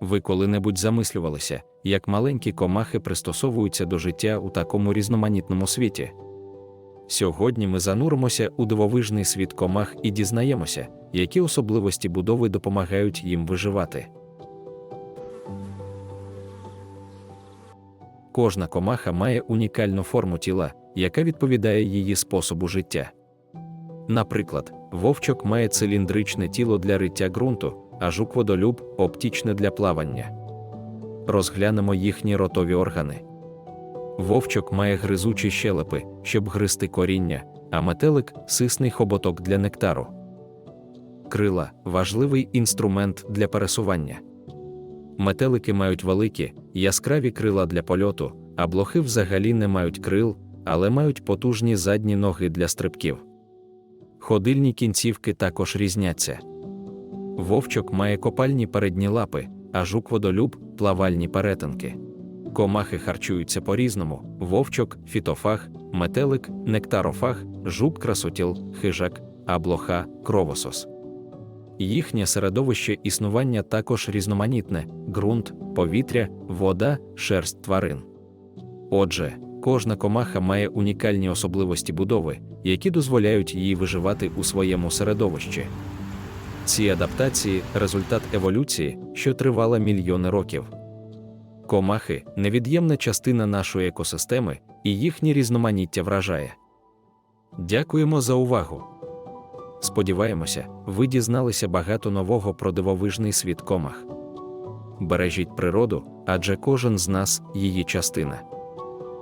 ви коли-небудь замислювалися, як маленькі комахи пристосовуються до життя у такому різноманітному світі? Сьогодні ми зануримося у дивовижний світ комах і дізнаємося, які особливості будови допомагають їм виживати. Кожна комаха має унікальну форму тіла, яка відповідає її способу життя. Наприклад, вовчок має циліндричне тіло для риття ґрунту, а жук-водолюб оптічне для плавання. Розглянемо їхні ротові органи. Вовчок має гризучі щелепи, щоб гризти коріння, а метелик сисний хоботок для нектару. Крила важливий інструмент для пересування. Метелики мають великі, яскраві крила для польоту, а блохи взагалі не мають крил, але мають потужні задні ноги для стрибків. Ходильні кінцівки також різняться. Вовчок має копальні передні лапи, а жук-водолюб плавальні перетинки. Комахи харчуються по-різному: вовчок, фітофаг, метелик, нектарофаг, жук красотіл, хижак, а блоха кровосос. Їхнє середовище існування також різноманітне: ґрунт, повітря, вода, шерсть тварин. Отже, кожна комаха має унікальні особливості будови, які дозволяють їй виживати у своєму середовищі. Ці адаптації результат еволюції, що тривала мільйони років. Комахи невід'ємна частина нашої екосистеми, і їхнє різноманіття вражає. Дякуємо за увагу. Сподіваємося, ви дізналися багато нового про дивовижний світ комах. Бережіть природу, адже кожен з нас її частина.